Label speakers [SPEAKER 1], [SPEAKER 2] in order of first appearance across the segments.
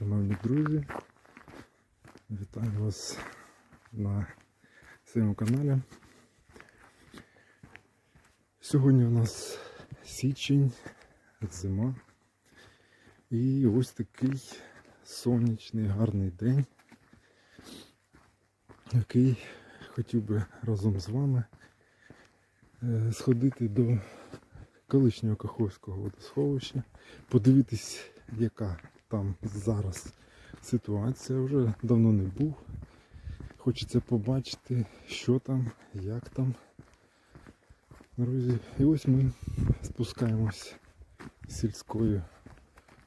[SPEAKER 1] Шановні друзі, вітаю вас на своєму каналі. Сьогодні у нас січень, зима. І ось такий сонячний гарний день, який хотів би разом з вами е, сходити до колишнього Каховського водосховища, подивитись, яка там зараз ситуація. Вже давно не був. Хочеться побачити, що там, як там. Друзі, і ось ми спускаємось сільською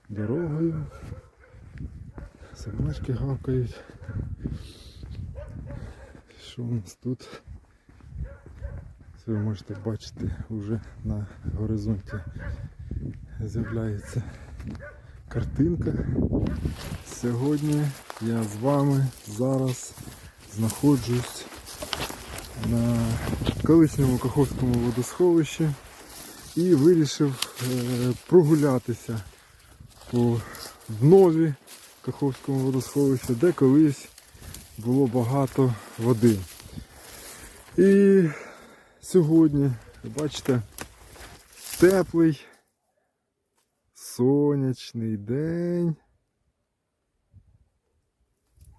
[SPEAKER 1] дорогою. Собачки гавкають. Що у нас тут? Це ви можете бачити вже на горизонті з'являється картинка. Сьогодні я з вами зараз знаходжусь на колишньому Каховському водосховищі і вирішив е, прогулятися по днові Каховському водосховища, де колись було багато води. І сьогодні, бачите, теплий сонячний день.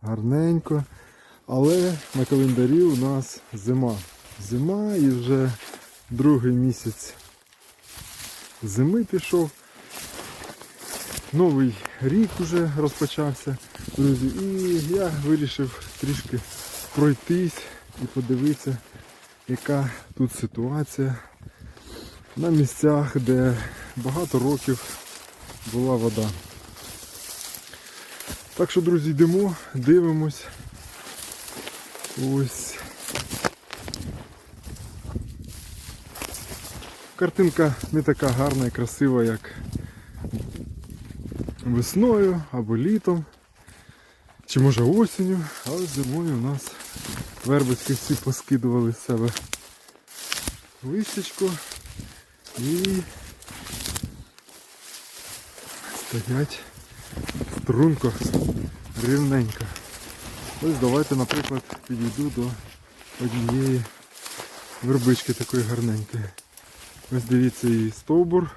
[SPEAKER 1] Гарненько. Але на календарі у нас зима. Зима і вже другий місяць зими пішов. Новий рік уже розпочався, друзі. І я вирішив трішки пройтись і подивитися, яка тут ситуація на місцях, де багато років була вода. Так що, друзі, йдемо, дивимось. Ось. Картинка не така гарна і красива, як весною або літом, чи може осінню, але зимою у нас вербочки всі поскидували з себе листячко і стоять струнко, рівненько. Ось давайте, наприклад, підійду до однієї вербички такої гарненької. Ось дивіться її стовбур.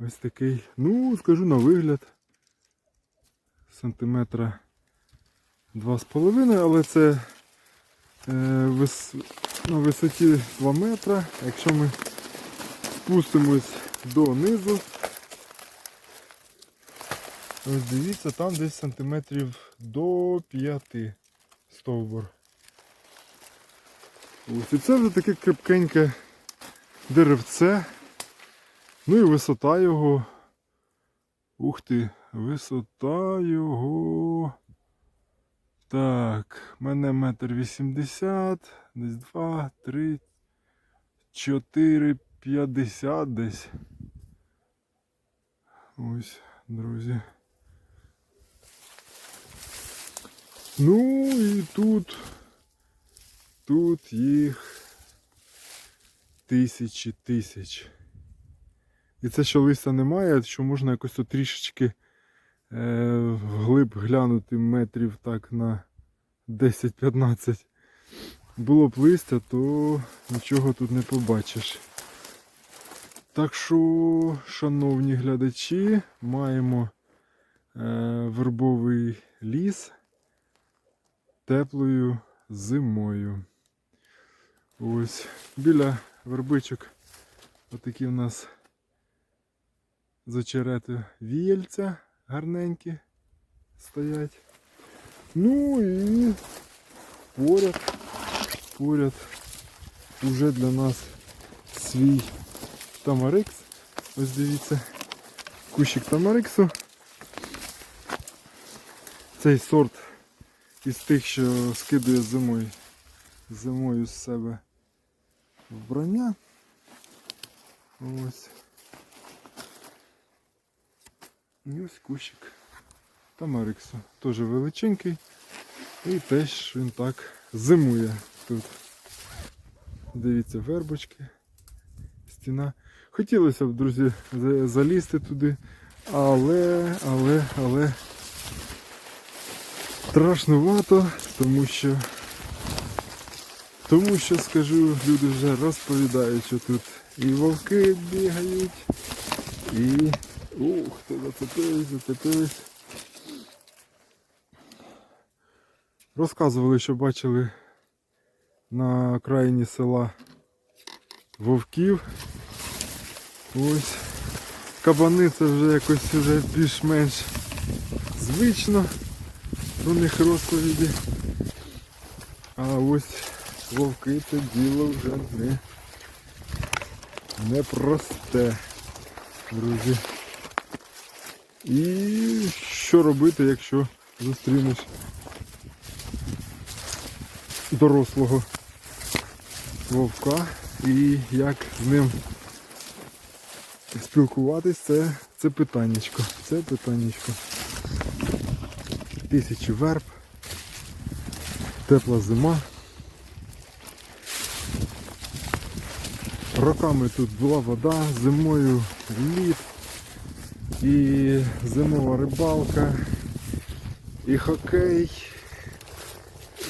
[SPEAKER 1] Ось такий, ну, скажу на вигляд. Сантиметра 2,5, але це е, вис... на висоті 2 метра. Якщо ми спустимось донизу, ось дивіться, там десь сантиметрів до 5 стовбур. Ось і це вже таке крепкеньке деревце. Ну і висота його. Ух ти, висота його. Так, мене метр вісімдесят, десь два, три, чотири, п'ятдесят десь. Ось, друзі. Ну і тут, тут їх тисячі тисяч. І це що листя немає, що можна якось трішечки е, вглиб глянути метрів так на 10-15. Було б листя, то нічого тут не побачиш. Так що, шановні глядачі, маємо е, вербовий ліс теплою зимою. Ось біля вербичок отакі в нас з очерету віяльця гарненькі стоять. Ну і поряд, поряд уже для нас свій тамарикс. Ось дивіться, кущик тамариксу. Цей сорт із тих, що скидує зимою, зимою з себе вбрання. Ось. І ось кущик Тамариксу. Теж величенький. І теж він так зимує тут. Дивіться, вербочки, стіна. Хотілося б, друзі, залізти туди, Але, але, але страшнувато, тому що, тому що скажу, люди вже розповідають, що тут і вовки бігають, і. Ух, ти зацепились, зацепились. Розказували, що бачили на окраїні села вовків. Ось. Кабани це вже якось вже більш-менш звично про них розповіді. А ось вовки це діло вже не, не просте, друзі. І що робити, якщо зустрінеш дорослого вовка і як з ним спілкуватись, це, це питаннячко. Це питаннячко. Тисячі верб, тепла зима. Роками тут була вода, зимою лід, і зимова рибалка, і хокей,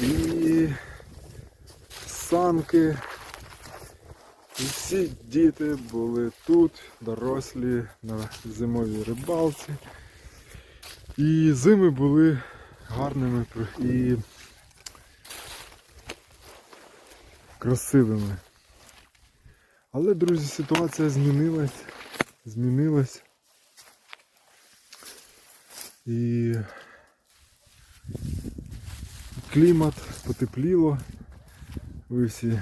[SPEAKER 1] і санки. І всі діти були тут, дорослі на зимовій рибалці. І зими були гарними і красивими. Але, друзі, ситуація змінилась. Змінилась. І клімат потепліло. Ви всі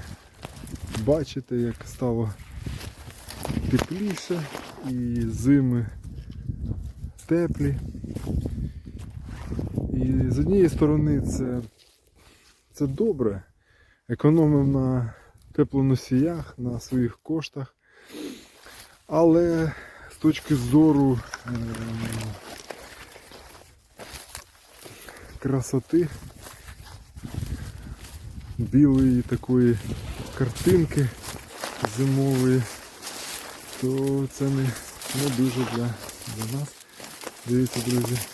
[SPEAKER 1] бачите, як стало тепліше і зими теплі. І з однієї сторони це, це добре. Економимо на теплоносіях, на своїх коштах. Але з точки зору ем, красоти білої такої картинки зимової, то це не, не дуже для, для нас. Дивіться, друзі.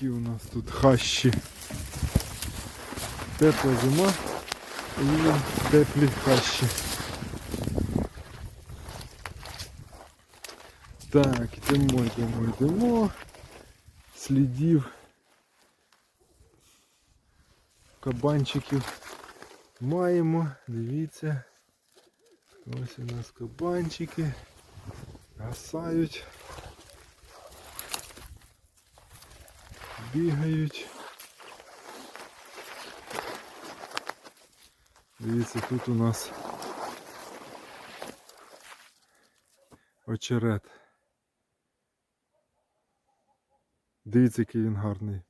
[SPEAKER 1] Які у нас тут хащі. Тепла зима і теплі хащі. Так, йдемо, йдемо, йдемо. Слідів кабанчиків маємо. Дивіться. Ось у нас кабанчики. Гасають. Бігають. Дивіться, тут у нас очерет. Дивіться, який він гарний.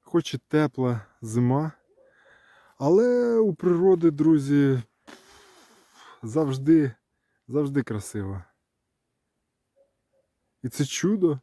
[SPEAKER 1] Хоч і тепла зима, але у природи, друзі, завжди, завжди красиво. І це чудо.